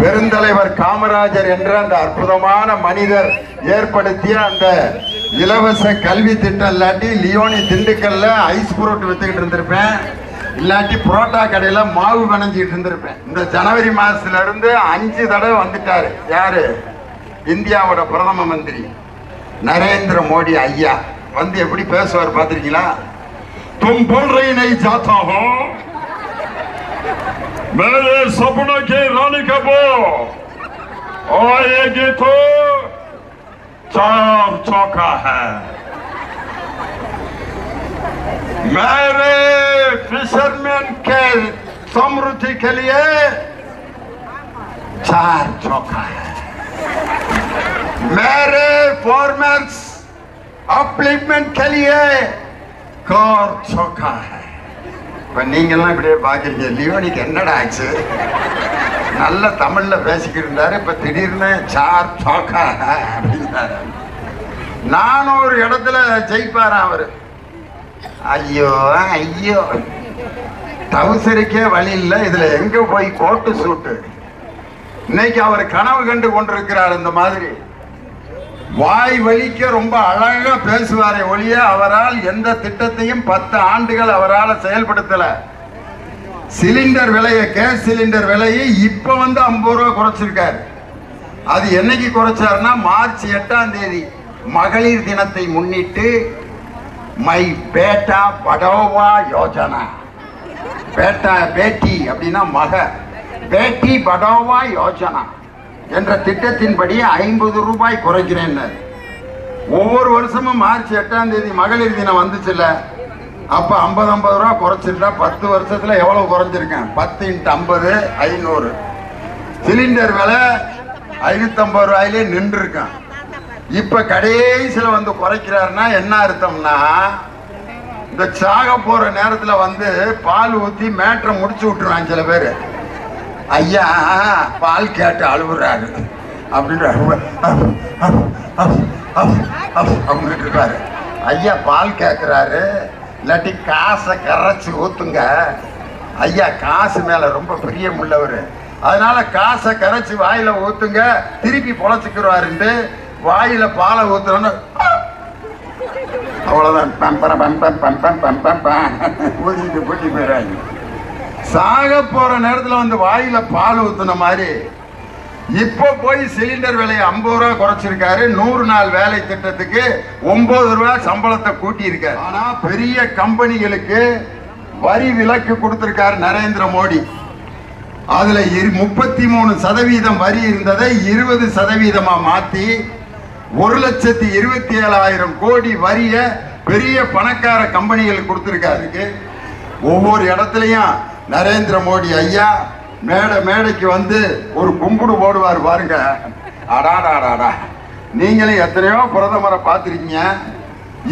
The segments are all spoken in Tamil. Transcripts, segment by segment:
பெருந்தலைவர் காமராஜர் என்ற அந்த அற்புதமான மனிதர் ஏற்படுத்திய அந்த இலவச கல்வி திட்டம் இல்லாட்டி லியோனி திண்டுக்கல்ல ஐஸ் புரோட் வித்துக்கிட்டு இருந்திருப்பேன். இல்லாட்டி புரோட்டா கடையில மாவு பிணைஞ்சிக்கிட்டு இருந்திருப்பேன். இந்த ஜனவரி மாசத்துல இருந்து அஞ்சு தடவை வந்துட்டாரு. யாரு? இந்தியாவோட பிரதம மந்திரி நரேந்திர மோடி ஐயா. வந்து எப்படி பேசுவார் பார்த்துருக்கீங்களா தும் போல் ரயினை ஜாத்தாகும் मेरे सपनों की रानी और आएगी तो चार चौका है। मेरे फिशरमैन के समृद्धि के लिए चार चौका है। मेरे फॉर्मर्स अपलिपमेंट के लिए कार चौका है। இப்போ நீங்கள்லாம் இப்படியே பார்க்குறீங்க லியோனிக்கு என்னடா ஆச்சு? நல்ல தமிழில் பேசிக்கிட்டு இருந்தாரு. இப்போ திடீர்னு சார் சோக்கா அப்படின்னாரு. நானும் ஒரு இடத்துல ஜெயிப்பாராம் அவர்? ஐயோ ஐயோ. டவுசருக்கே வழி இல்லை. இதில் எங்கே போய் கோட்டு சூட்டு? இன்னைக்கு அவர் கனவு கண்டு கொண்டிருக்கிறார் இந்த மாதிரி. வாய் வலிக்க ரொம்ப அழகா பேசுவாரே ஒழிய அவரால் எந்த திட்டத்தையும் பத்து ஆண்டுகள் அவரால் செயல்படுத்தல. சிலிண்டர் விலையை கேஸ் சிலிண்டர் விலையை இப்ப வந்து ஐம்பது ரூபா குறைச்சிருக்காரு. அது என்னைக்கு குறைச்சாருன்னா மார்ச் எட்டாம் தேதி. மகளிர் தினத்தை முன்னிட்டு மை பேட்டா படோவா யோஜனா. பேட்டா பேட்டி அப்படின்னா மக. பேட்டி படோவா யோஜனா. என்ற திட்டத்தின்படி ஐம்பது ரூபாய் குறைக்கிறேன். ஒவ்வொரு வருஷமும் மார்ச் எட்டாம் தேதி மகளிர் தினம் வந்துச்சுல்ல. அப்ப ஐம்பது ஐம்பது ரூபா குறைச்சிருந்தா பத்து வருஷத்துல எவ்வளவு குறைஞ்சிருக்கேன்? பத்து இன்ட்டு ஐம்பது ஐநூறு. சிலிண்டர் விலை ஐநூற்றம்பது ரூபாயிலே நின்று இப்போ இப்ப கடைசியில வந்து குறைக்கிறாருன்னா என்ன அர்த்தம்னா இந்த சாக போற நேரத்துல வந்து பால் ஊத்தி மேட்ரை முடிச்சு விட்டுருவான் சில பேர். ஐயா பால் கேட்டு அழுகுறாரு அப்படின்னு அப்படின்னு இருக்காரு. ஐயா பால் கேட்குறாரு இல்லாட்டி காசை கரைச்சி ஊத்துங்க. ஐயா காசு மேல ரொம்ப பிரியம் உள்ளவர். அதனால காசை கரைச்சி வாயில ஊத்துங்க. திருப்பி பொழைச்சிக்கிறாருன்ட்டு வாயில பாலை ஊத்துறோன்னு அவ்வளவுதான். பம்பரம் பம்பம் பம்பம் பம்பம் பம். ஊதிட்டு பூட்டி போயிடுறாங்க. சாக போற நேரத்தில் வந்து வாயில பால் ஊத்துன மாதிரி இப்போ போய் சிலிண்டர் விலையை ஐம்பது ரூபா குறைச்சிருக்காரு. நூறு நாள் வேலை திட்டத்துக்கு ஒன்பது ரூபா சம்பளத்தை கூட்டி இருக்காரு ஆனா பெரிய கம்பெனிகளுக்கு வரி விலக்கு கொடுத்திருக்காரு நரேந்திர மோடி. அதுல முப்பத்தி மூணு சதவீதம் வரி இருந்ததை இருபது சதவீதமா மாத்தி ஒரு லட்சத்தி இருபத்தி ஏழாயிரம் கோடி வரிய பெரிய பணக்கார கம்பெனிகளுக்கு கொடுத்திருக்காருக்கு ஒவ்வொரு இடத்துலையும் நரேந்திர மோடி ஐயா மேடை மேடைக்கு வந்து ஒரு கும்பிடு போடுவார் பாருங்க. அடாடாடாடா. நீங்களும் எத்தனையோ பிரதமரை பார்த்துருக்கீங்க.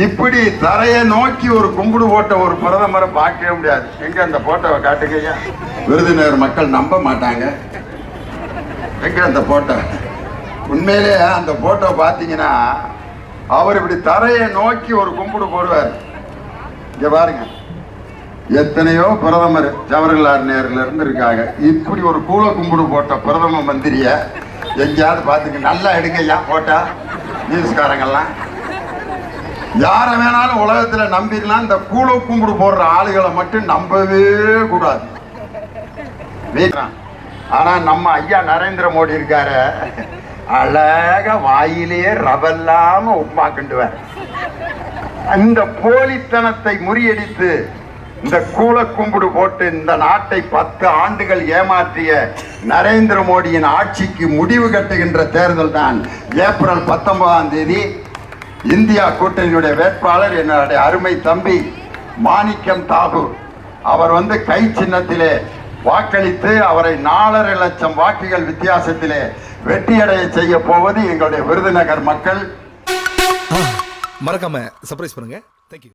இப்படி தரையை நோக்கி ஒரு கும்பிடு போட்ட ஒரு பிரதமரை பார்க்கவே முடியாது. எங்க அந்த போட்டோவை காட்டுங்க விருதுநகர் மக்கள் நம்ப மாட்டாங்க. எங்க அந்த போட்டோ? உண்மையிலே அந்த போட்டோ பார்த்தீங்கன்னா அவர் இப்படி தரையை நோக்கி ஒரு கும்பிடு போடுவார். இங்க பாருங்க. எத்தனையோ பிரதமர் ஜவஹர்லால் நேருல இருந்து இருக்காங்க இப்படி ஒரு கூல கும்பிடு போட்ட பிரதம மந்திரிய எங்கேயாவது பார்த்துங்க நல்லா எடுங்க ஐயா போட்டா? நியூஸ்காரங்கெல்லாம் யாரை வேணாலும் உலகத்துல நம்பிடலாம் இந்த கூல கும்பிடு போடுற ஆளுகளை மட்டும் நம்பவே கூடாது. வீணாம். ஆனா நம்ம ஐயா நரேந்திர மோடி இருக்காரு. அழக வாயிலேயே ரவல்லாம உப்புமா கிண்டுவார். இந்த போலித்தனத்தை முறியடித்து இந்த கூல கும்பிடு போட்டு இந்த நாட்டை பத்து ஆண்டுகள் ஏமாற்றிய நரேந்திர மோடியின் ஆட்சிக்கு முடிவு கட்டுகின்ற தேர்தல் தான் ஏப்ரல் பத்தொன்பதாம் தேதி. இந்தியா கூட்டணியுடைய வேட்பாளர் என்னுடைய அருமை தம்பி மாணிக்கம் தாகூர். அவர் வந்து கை சின்னத்திலே வாக்களித்து அவரை நாலரை லட்சம் வாக்குகள் வித்தியாசத்திலே வெற்றியடைய செய்ய போவது எங்களுடைய விருதுநகர் மக்கள். மறக்காம சர்ப்ரைஸ் பண்ணுங்க. தேங்க்யூ